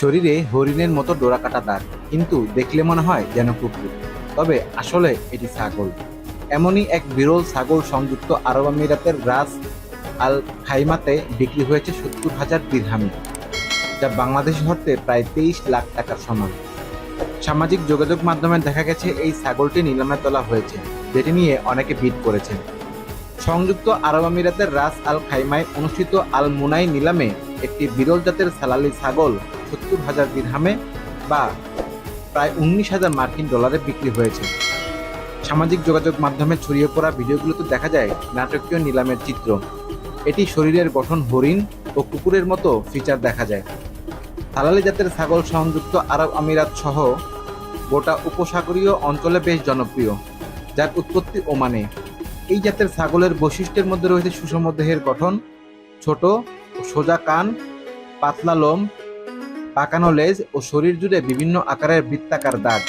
শরীরে হরিণের মতো ডোরাকাটা দাগ, কিন্তু দেখলে মনে হয় যেন কুকুর। তবে আসলে এটি ছাগল। এমনই এক বিরল ছাগল সংযুক্ত আরব আমিরাতের রাস আল খাইমাতে বিক্রি হয়েছে সত্তর হাজার দিরহামি যা বাংলাদেশ অর্থে প্রায় তেইশ লাখ টাকার সমান। সামাজিক যোগাযোগ মাধ্যমে দেখা গেছে এই ছাগলটি নিলামে তোলা হয়েছে, যেটি নিয়ে অনেকে বিট করেছেন। সংযুক্ত আরব আমিরাতের রাস আল খাইমায় অনুষ্ঠিত আল মুনাই নিলামে একটি বিরল জাতের সালালি ছাগল সত্তর হাজার দিরহামে বা প্রায় উনিশ হাজার মার্কিন ডলারে বিক্রি হয়েছে। সামাজিক যোগাযোগ মাধ্যমে ছড়িয়ে পড়া ভিডিওগুলোতে দেখা যায় নাটকীয় নিলামের চিত্র। এটি শরীরের গঠন হরিণ ও কুকুরের মতো ফিচার দেখা যায়। সালালি জাতের ছাগল সংযুক্ত আরব আমিরাত সহ গোটা উপসাগরীয় অঞ্চলে বেশ জনপ্রিয়, যার উৎপত্তি ওমানে। এই জাতের ছাগলের বৈশিষ্ট্যের মধ্যে রয়েছে সুষম দেহের গঠন, ছোট সোজা কান, পাতলা লোম পাকানো লেজ ও শরীর জুড়ে বিভিন্ন আকারের বৃত্তাকার দাগ,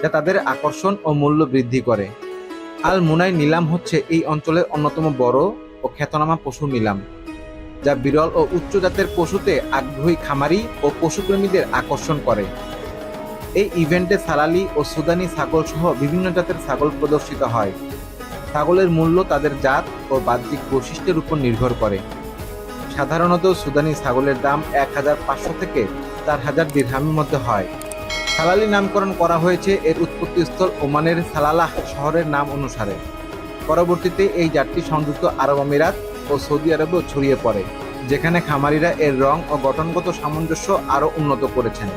যা তাদের আকর্ষণ ও মূল্য বৃদ্ধি করে। আল মুনাই নিলাম হচ্ছে এই অঞ্চলের অন্যতম বড় ও খ্যাতনামা পশু নিলাম, যা বিরল ও উচ্চ জাতের পশুতে আগ্রহী খামারি ও পশুপ্রেমীদের আকর্ষণ করে। এই ইভেন্টে সালালি ও সুদানি ছাগল সহ বিভিন্ন জাতের ছাগল প্রদর্শিত হয়। ছাগলের মূল্য তাদের জাত ও বাহ্যিক বৈশিষ্ট্যের উপর নির্ভর করে। সাধারণত সুদানি ছাগলের দাম এক হাজার পাঁচশো থেকে চার হাজার দিরহামের মধ্যে হয়। সালালি নামকরণ করা হয়েছে এর উৎপত্তিস্থল ওমানের সালালাহ শহরের নাম অনুসারে। পরবর্তীতে এই জাতটি সংযুক্ত আরব আমিরাত ও সৌদি আরবেও ছড়িয়ে পড়ে, যেখানে খামারিরা এর রং ও গঠনগত সামঞ্জস্য আরও উন্নত করেছেন।